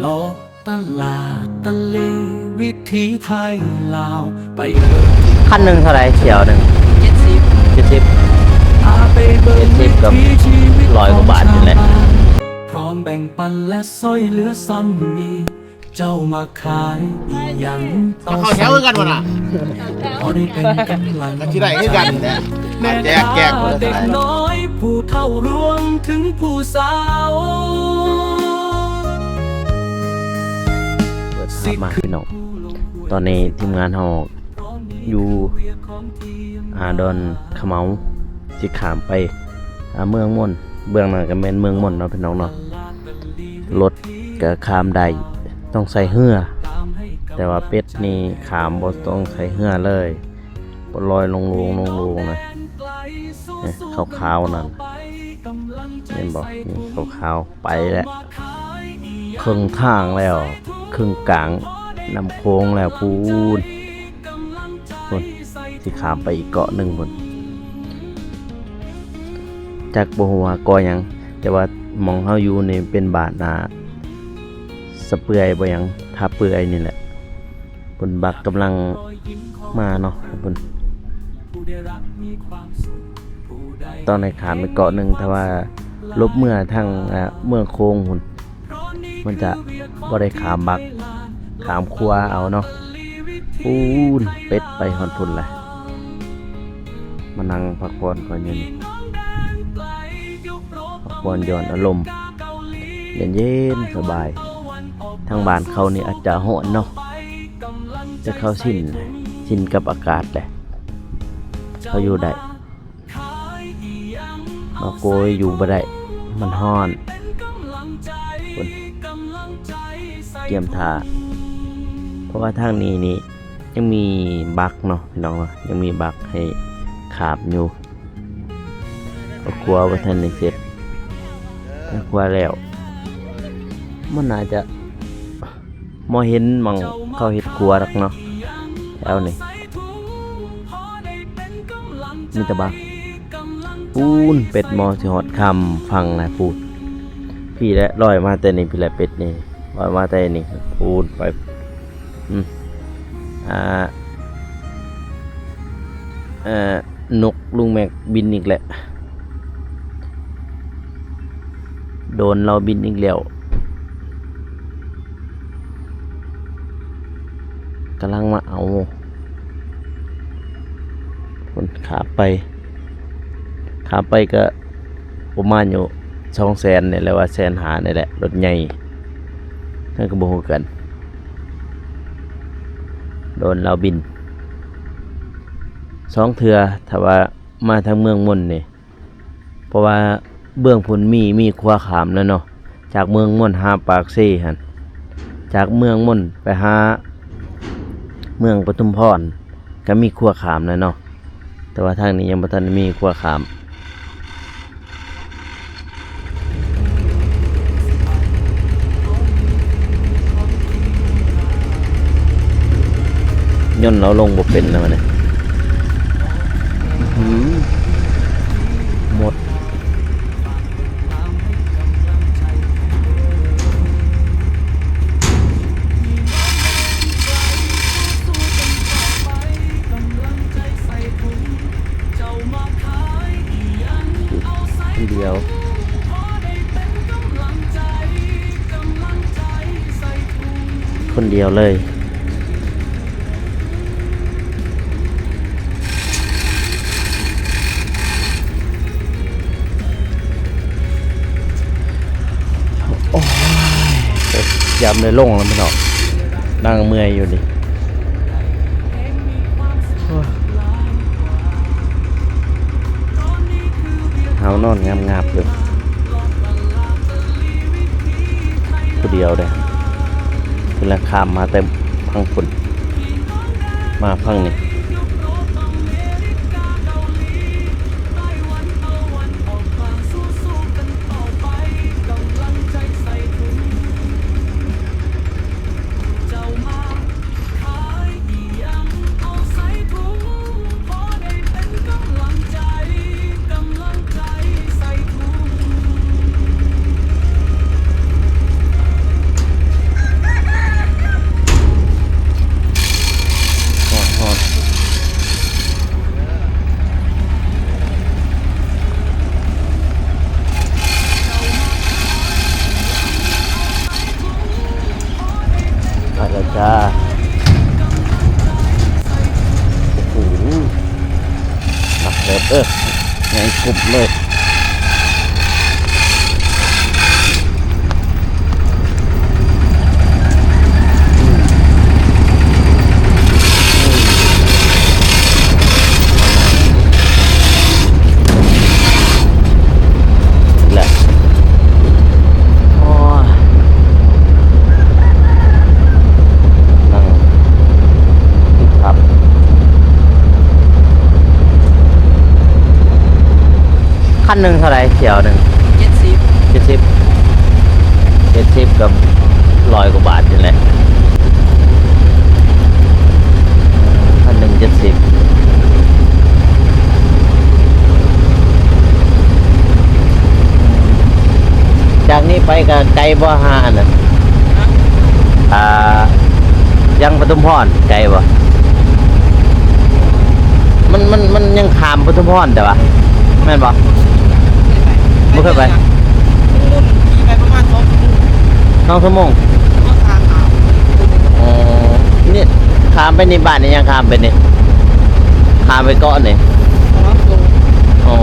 โลกตลาดตะเลวิถีไทยลาวไปเบิ่งขั้นหนึ่งเท่าไหรเฉียวหนึ่งเจ็ดสิบเจ็ดสิบพาไปเบิ่งเจ็ดสิบกับวิถีชีวิตร้อยกว่าบาทนี่แหละพร้อมแบ่งปันและซอยเหลือซ้ำมี เจ้ามาขายอีหยังมาเข้าแถวกันวะน่ะพอได้เป็นกำลังกันที่ไหนคือกันเนี่ยมาแจกแจกแม่คนละเด็กเท่าไหร่ น้อยผู้เท่ารวมถึงผู้สาว เปิดภาพมาพี่น้องตอนนี้ทีมงานเราอยู่อาดอนขเมาสิขามไปอาเมืองมนเบื้องหน้าก็แม่นเมืองมนเนาะพี่น้องเนาะรถก็ขามได้ต้องใส่เหือแต่ว่าเป็ดนี่ขามบ่ต้องใส่เหือเลยบ่ลอยลงลงลงลงนะขาวๆนั่นเห็นบ่นี่ขาวๆไปแล้วครึ่งทางแล้ว ครึ่งกลางนำโค้งแล้วพูนพุ่นสิขามไปอีกเกาะหนึ่งบนจากบ่ฮู้ว่าเกาะหยัง แต่ว่ามองเฮาอยู่ในเป็นบาทนาสะเปือยบ่ยังท่าเปือยนี่แหละเพิ่นบักกำลังมาเนาะเพิ่นตอนในขามไปเกาะหนึ่งแต่ว่าลบเมื่อทางเมื่อโค้งหุ่นมันจะ บ่ได้ขามบัก ขามครัวเอาเนาะปูนเป็ดไปฮอนพุ่นแหละมานั่งพักผ่อนก่อนยู่นี่พักผ่อนย่อนอารมณ์เย็นเย็นสบาย ทางบ้านเขานี่อาจจะโหอนเนาะจะเข้าชินชินกับอากาศแหละเขาอยู่ได้มาโกยอยู่บ่ได้มันฮ้อน เตรียมทาเพราะว่าทางนี้นี่ยังมีบักเนาะพี่น้องเนาะยังมีบักให้ขาบอยู่ก็กลัวว่าท่านในเสร็จกลัวแล้ว มันน่าจะมอเห็นมองเขาเห็ดกลัวรอกเนาะแล้วนี่มีต่บักปูนเป็ดมอสิฮอดคำฟังนะปูดพี่และลอยมาแต่นี่พี่และเป็ดนี่ ลอยมาแต่นี่ปูนไปอืมอ่าเอ่อนกลุงแม็กบินอีกแหละ โดนเราบินอีกแล้วกำลังมาเอาคนขาไปขาไปก็ประมาณอยู่สองแสนเนี่ยแหละว่าแสนหาเนี่ยแหละรถใหญ่ นั่นก็บ่ฮู้กัน โดนเราบินสองเถือถ้าว่ามาทางเมืองมนนี่เพราะว่าเบื้องพุนมีมีครัวขามแล้วเนาะจากเมืองมนหาปากเซ่หันจากเมืองมนไปหาเมืองปทุมพรก็มีครัวขามแล้วเนาะแต่ว่าทางนี้ยังบ่ทันมีครัวขาม ย่นเราลงบ่เป็นแล้วเนี่ยอื้อหือหมด ทีเดียวคนเดียวเลย ยยำเลยลงแล้วไม่น้อกนั่งเมื่อยอยู่นี่เฮานอนงามงาบๆอยู่ผู้เดียวเลยคุณละขามมาเต็มพังฝุ่นมาพังนี่ หนึ่งเท่าไหรเที่ยวหนึ่งเจ็ดสิบเจ็ดสิบเจ็ดสิบกับร้อยกว่าบาทนี่แหละขั้นหนึ่งเจ็ดสิบจากนี้ไปกับไกลบ่หาอันน่ะอ่ายังปทุมพรไกลบ่มันมันมันยังขามปทุมพรแต่ว่าแม่นบ่ บ่เคยไป รุ่นขี่ไปประมาณสองชั่วโมงน้องสมงก็ทางขาวอ๋อนี่ขามไปนี่บ้านนี่ยังขามไปนี่ขามไปเกาะนี่เพราะว่าตรงอ๋อ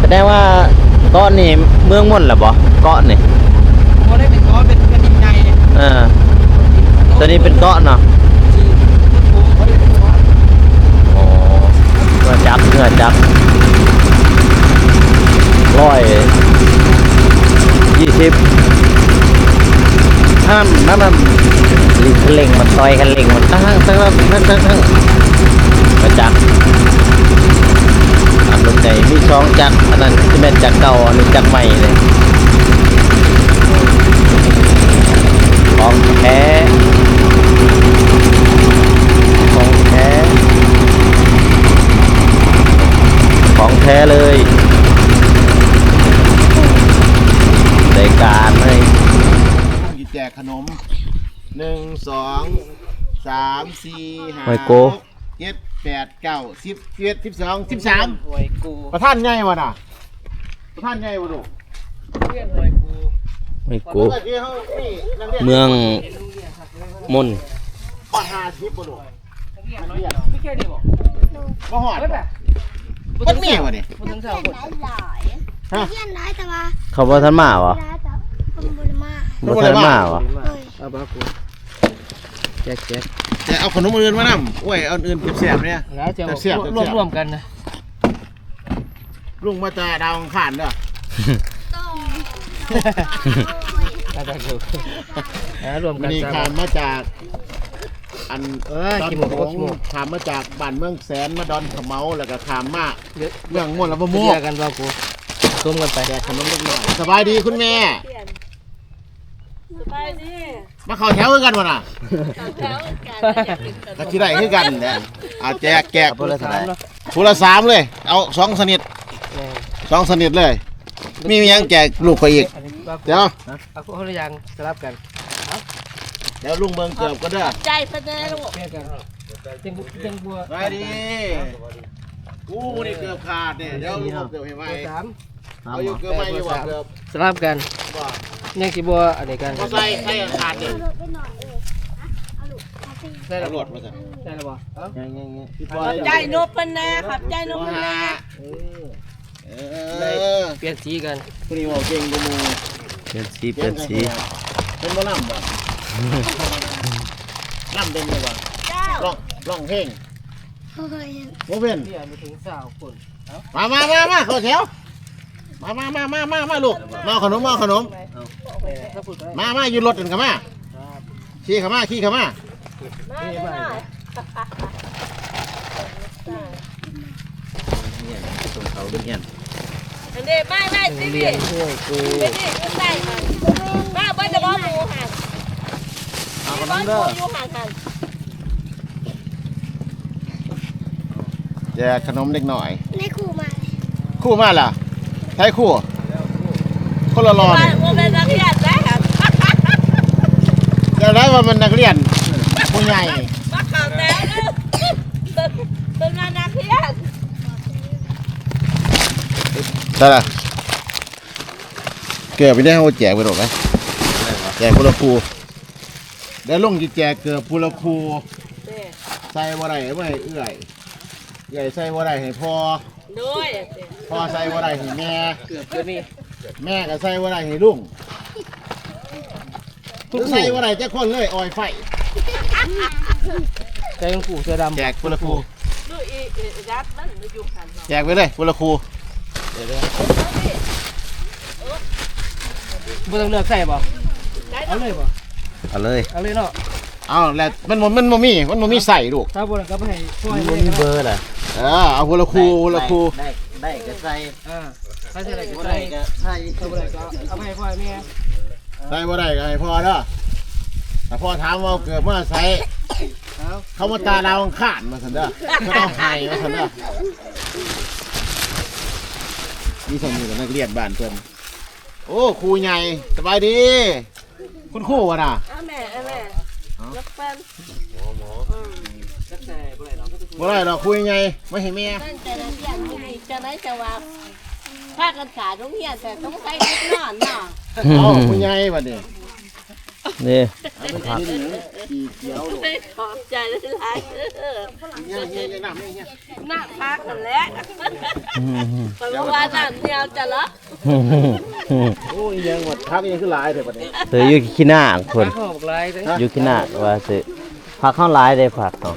แสดงว่าเกาะนี่เมืองม่อนเหรอบ่เกาะนี่เขาได้เป็นก้อนเป็นแผ่นดินใหญ่เนี่ยเออตัวนี้เป็นเกาะเนาะ จริงเขาได้เป็นก้อน อ๋อ เมื่อจักเมื่อจักร้อยยี่สิบห้ามน้ำมันลิงคันเร่งมันต่อยคันเร่งมันตั้งตั้งตั้งตั้งตั้งตั้งมาจักอันรถใหญ่มีสองจักอันนั้นที่เป็นจักเก่าอันนี้จักใหม่เลยของแท้ของแท้ ของแท้เลยรายการให้กินแจกขนมหนึ่งสองสามสี่ห้าหอยโกหกเจ็ดแปดเก้าสิบสิบเอ็ดสิบสองสิบสามหวยกูประธานไงวะน่ะประธานไงวะลูกเพื่อนหวยกูไม่กูเมื่อกี้เขานี่นักเรียนเมืองมนข้อห้าสิบวะลูกไม่แค่นี้บอกมาหอด เฮ้ยแบบมันมีวะเนี่ยมันถึงเท่าคนหลายเยี่ยนร้ายแต่ว่าเขาบ่ทันมาวะร้ายแต่คนบุญมากบ่ทันมาวะเลยเอาบ้ากูแจ๊กแจ๊กแต่เอาขนมอื่นมานำโอ้ยเอาอื่นเก็บแสบเนี่ยแล้วจะเสียบรวมรวมกันนะลุงมาจากดาวอังคารเด้อต้มอาจารย์กูรวมมักันนนี่สาขามมมาจาก อันเออตอนกี่โมงผกี่โมงขามมาจากบ้านเมืองแสนมาดอนขะเมาแล้วก็ขามมาเยอะเมืองม่วนลำบะโมโมกกันบ้ากูรวมกันไปแจกขนมเล็กน้อยสบายดีคุณแม่ไปดิมาเข้าแถวกันวะน่ะแล้วกันก็ที่ได้คือกันเนี่ยอ่าแจกแจกเอาไปเลยเท่าไหร่ผู้ละสามเลย เอาสองสนิทสองสนิทเลย มีมีหยังแจกลูกไปอีก เดี๋ยวเอาคนละอย่างสลับกันเดี๋ยวลุงเบิงเกือบก็เด้อใจพะเนลูกเปลี่ยนกันเต็งเต็งบัวไปดีอู้นี่เกือบขาดเนี่ยเดี๋ยวลุงเอาเกือบให้ไว้สามเอาอยู่เกือบไม่อยู่ว่าเกือบสลับกันว่ายังสิบัวอันนี้กันเขาใส่ใส่ขาดเนี่ยเอาลูกไปหน่อยเออเอาลูกเอาสิได้แล้วตำรวจมาสั่งได้แล้วบ่เอ้ายังยังยังพี่ปอยใจนบพะนาครับใจนบพะนาเออเปลี่ยนสีกันคนนี้บอกเก่งกูมูเปลี่ยนสีเปลี่ยนสีเป็นบ่ล่ำบ่ ล่ำเป็นบ่บ่เจ้าร้องร้องเพลงเฮ้ยบ่เป็นเปลี่ยนไปถึงสาวคนมามามามาเข้าแถวมามามามามามาลูกมาเอาขนมมาเอาขนมถ้าพูดไปมามายืนรถกันกันมาขี่เข้ามาขี่เข้ามามาเลยหน่อยเนี่ยตรงเขาเนี่ยอันนี้ไม่ไม่สิเรีพี่ยนห้วยกูไปดิขึ้นได้ค่ะมาเบิ้ลจะบ้าหมูหันเอาขนบ้ามหมูเด้ออยู่หันหันแจกขนมเด็กหน่อยในคู่มาคู่มาล่ะใช้คู่ คนละรอว่านี่ว่าเป็นนักเรียนได้ครับจะได้ว่ามันนักเรียนผู้ใหญ่มาข่าวแต่เป็นมานักเรียนได้ละเกือบไปได้เขาแจกไปหรอกไหมแจกพุละคู เดี๋ยวลงจีแจกเกือบพุละคูเด้ใส่บ่ได้ไม่เอื้อยเอื้อยใส่บ่ได้ให้พ่อด้วยพ่อใส่บ่ได้ให้แม่เกือบตัวนี้แม่ก็ใส่บ่ได้ให้ลุงทุกใส่บ่ได้จะคนเลยออยไฟใจของปู่เสื้อดำแจกพุละคูดูอีอีรัดมันอยู่หันเนาะแจกไปเลยพุละคูบ่ต้องเลือกใส่บ่เอาเลยบ่ เอาเลยเอาเลยเนาะเอาแล้วมันบ่มันบ่มีมันบ่มีใส่ลูกถ้าบ่แล้วก็ไปให้พ่อให้มัแม่นมีก็เบได้อร์ล่ะเออเอาพุละคูพุละคูได้ได้ก็ใส่อ่าถ้าใส่อะไรก็บ่ใส่ได้ก็ใส่ถ้าบ่ได้ก็เอาไปให้พ่อให้แม่ใส่บ่ได้ก็ให้พ่อเด้อแต่พ่อถามว่าเกิดเมื่อใส่เอาเขามาตาดาวอังคานมาสันเด้อก็ต้องให้มาสันเด้อนี่สมอยู่กับนักเรียนบ้านเพิ่นโอ้ครูใหญ่สบายดี คุณครูวะน่ะเอาแม่เอาแม่รักปันจักใส่บ่ได้เนาะบ่ได้ดอกครูใหญ่ไม่ให้แม่ตั้งแต่นักเรียนที่นี่จะไหนจะว่าพากันขาโรงเรียนแต่ต้องใส่ชุดนอนเนาะ เอ้าครูใหญ่บัดนี้ นี่เอาไปกินขี่เขียวลูกไม่ขอบใจหลายๆเออเงี้ยเงี้ยเงี้ยน้ำเงี้ยหน้าพักกันแหล้วเพราะว่าน้ำเนี่ยจะละโอ้ยยังหมดพักยังคือหลายเถอะบัดนี้เธออยู่ขี้หน้าคนข้าวบอกลายเด้ออยู่ขี้หน้าว่าสิผักข้าวหลายได้ผักเนาะ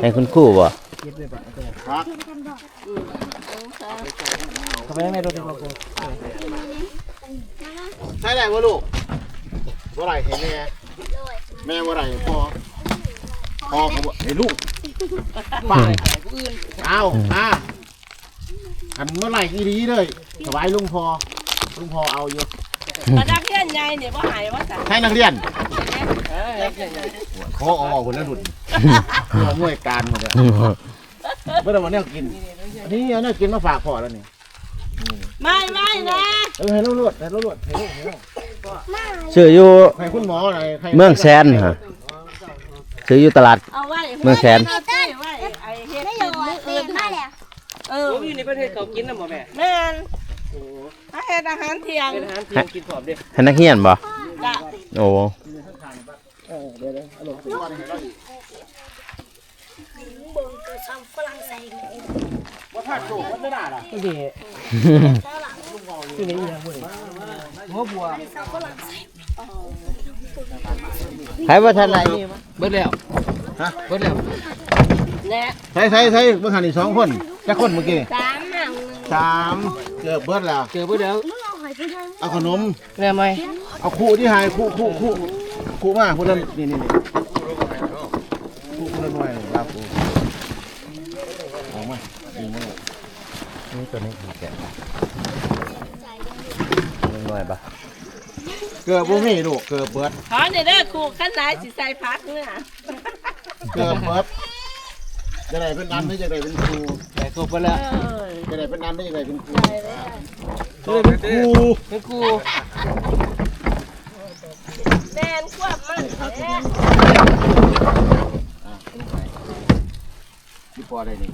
ให้คุณครูบ่เก็บเลยบ่พักเข้าไปในรถดีกว่ากูใช่ได้บ่ลูก บ่ได้ให้แม่แม่บ่ได้ให้พ่อพ่อก็บ่ให้ลูกป้าเอาอ่าอันเมื่อไหร่อีดีเลยสบายลุงพอลุงพอเอาอยู่พนักเรียนใหญ่เนี่ยว่าหายว่าสั่งให้นักเรียนเอ้ยใส่ขอออกคนละหนุนหัวมวยการหมดเลยไม่ต้องมาแนวกินอันนี้เอาแนวกินมาฝากพ่อแล้วนี่ไม่ไม่นะเออให้ลูกรวดให้ลูกรวดให้ลูกให้ลูก ชื่ออยู่ให้คุณหมอหน่อยให้เมืองแซนฮะซื้ออยู่ตลาด เอาไว้เมืองแสน เอาไว้ไว้ไอ้เฮ็ดกินมื้ออื่นให้เออผมอยู่ในประเทศเขากินน่ะบ่แม่แม่นถ้าเฮ็ดอาหารเที่ยงเป็นอาหารเที่ยงกินพร้อมเด้ให้นักเรียนบ่จ้ะโอ้ว่าถ้าโชคมันไม่ได้หรอนี่ที่นี่อีหยังบ่ได้หัวบัวให้ว่าทันไหนนี่เบิดแล้วฮะเบิดแล้วใช่ใช่ใช่เมื่อหันอีกสองคนจะคนเมื่อกี้สามสามเกือบเบิดแล้ว เจอเบิดแล้วเอาขนม แม่ไหมเอาคู่ที่หายคู่คู่คู่คู่มาคู่นั้นนี่นี่นี่คู่นั้นหน่อยครับคู่ออกมาดีมาก นี่ ตัวนี้คือแกะนิดหน่อยปะเกือบบ่มีลูกเกือบเบิดขอเนี่เด้อครูขั้นไหนสิใส่พักเนี่ยเกือบเบิดจะได้เป็นอันหรือจะได้เป็นครูได้ครบเบิดแล้วจะได้เป็นอันหรือจะได้เป็นครูใส่เลยจะได้เป็นครูเป็นกูแม่นควบมันแน่ที่ปอได้นี่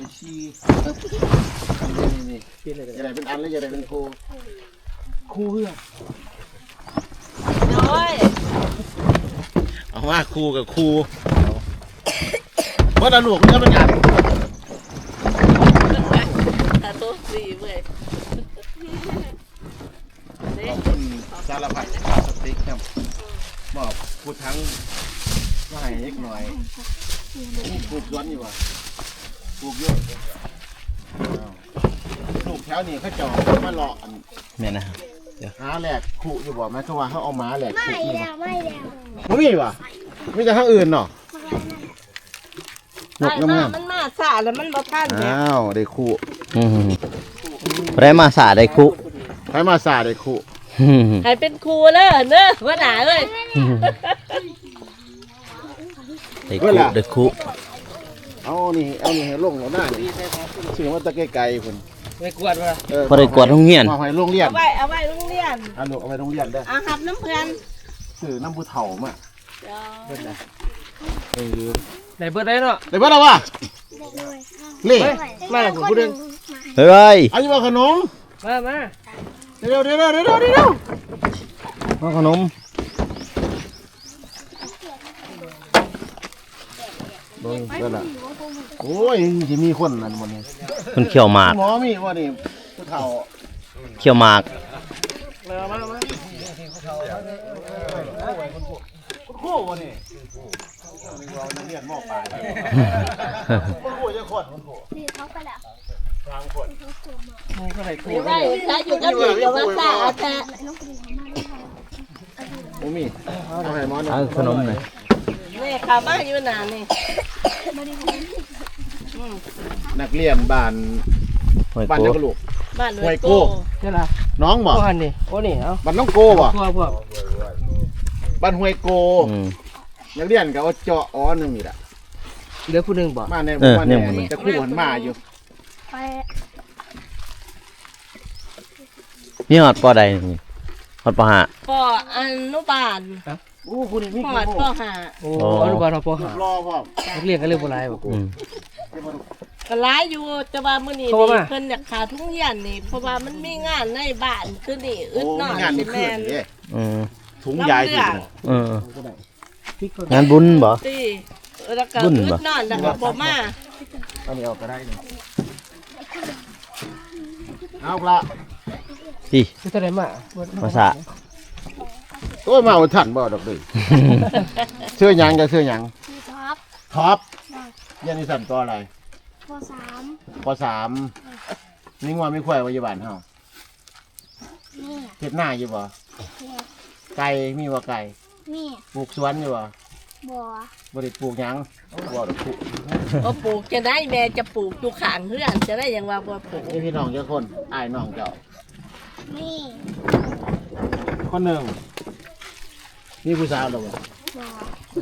เป็นชีนี่นี่กินเลยจะได้เป็นอันหรือจะได้เป็นครูครูเพื่อน้อยเอาว่าครูกับครูเพราะตาลูกมันจะเป็นอันตาตัวสีเว้ยขอบคุณสารพัดสติ๊กครับบอกพูดทั้งว่าให้เล็กหน่อยปลูกย้อนอยู่ว่ะ ปลูกเยอะอ้าวลูกแถวนี้เขาเจาะมาเลาะอันแม่นะหาแหลกขู่อยู่บ่แม่เขาว่าเขาเอาหมาแหลกขู่นี่แล้วไม่แล้วบ่มีว่ะมีแต่ทางอื่นเนาะนกไอ้งามามมันมาสาแล้วมันบ่ทันๆแม่อ้าวได้ขู่อืมได้มาสาได้คุใครมาสาได้ขู่ให้เป็นครูเลยเด้อว่าหนาเอ้ยได้คุได้คุ เอานี่เอานี่ให้ลงแล้วหน้านี่ชื่อว่าตะไกลๆพุ่นไม่กวดว่าเออพอได้กวดโรงเรียนมาให้โรงเรียนเอาไว้เอาไว้โรงเรียนเอาลูกเอาไปโรงเรียนเด้ออาหับน้ำเพื่อนสื่อน้ำผู้เฒ่ามาเออได้เบิดได้เนาะได้บ่ล่ะวะเล่เฮ้ยมาแล้วผมพูดเรื่องเฮ้ยเอาอยู่บ่ขนมมามาเดี๋ยวเดี๋ยวเดี๋ยวเดี๋ยวเดี๋ยวเดี๋ยวมาขนม เบิ่งเด้อล่ะโอ้ยสิมีคนนั่นบ่นี่คนเขียวหมากหมอมีบ่นี่ผู้เฒ่าเขียวหมากคุณครูบ่นี่เรานักเรียนมปลายคุณครูจะคนคุณครูอยู่ได้ถ้าอยู่กับหนูจะว่าซ่าแต่บ่มีเอาให้หมอหน่อเอายขนมหน่อยนี่ขามาอยู่นานนี่ นักเรียนบ้านหอยบ้านโกเดียวกับลูก บ้านหนูห้วยโก้โก้เจ้าล่ะน้องบ่โอ้หันนี่โอ้นี่เอาบ้านน้องโกบ่พวกพวกบ้านห้วยโก อืม นักเรียนก็เอาเจาะอ้อหนึงนี่ล่ะเหลือผู้หนึงบ่มาในเออมาเนี่ในยหมดเลยจะคู่หันมาอยู่นี่ฮอดปอใดนี่ฮอดปอหาพ่ออนุบาล โอ้คุณนี่มีพ่อกี่โมพ่องหาโอ้อ๋ออนุบาลเราปอหารอพ่อนักเรียนก็เรียกบ่หลายบ่กูอืมก็ร้ายอยู่แต่ว่ามื้อนี้โทรนี่มาเพิ่นอยากขาทุ่งเฮียนนี่ เพราะว่ามันมีงานในบ้านคือนี่อึดโอ้หน่อยงานสิขึ้แม่นนเด้อืมถุงยายสิเอองานบุญบ่ติแล้วก็บุญอึบ่ดนอนแล้วก็บ่มาอันนี้เอาก็ได้นี่เอาละพี่คือเท่าไหร่มาภาษา โอ้ยมาเอาทันบ่ดอกดิเสื้อหยังจะเสื้อหยังท็อปท็อปเรียนนิสันตัวอะไรปสามปสามมีงัวมีควายไว้อยู่บ้านเฮานี่เฮ็ดหน้าอยู่บ่เฮ็ดไก่มีบ่ไก่นี่ปลูกสวนอยู่บ่บัวบ่ได้ปลูกหยังบ่ได้ปลูกบ่ปลูกจะได้แม่จะปลูกอยู่ข้างเฮือนจะได้หยังว่าบ่ปลูกนี่พี่น้องเจ้าคนอ้ายน้องเจ้านี่คนหนึ่ง 你为啥子不？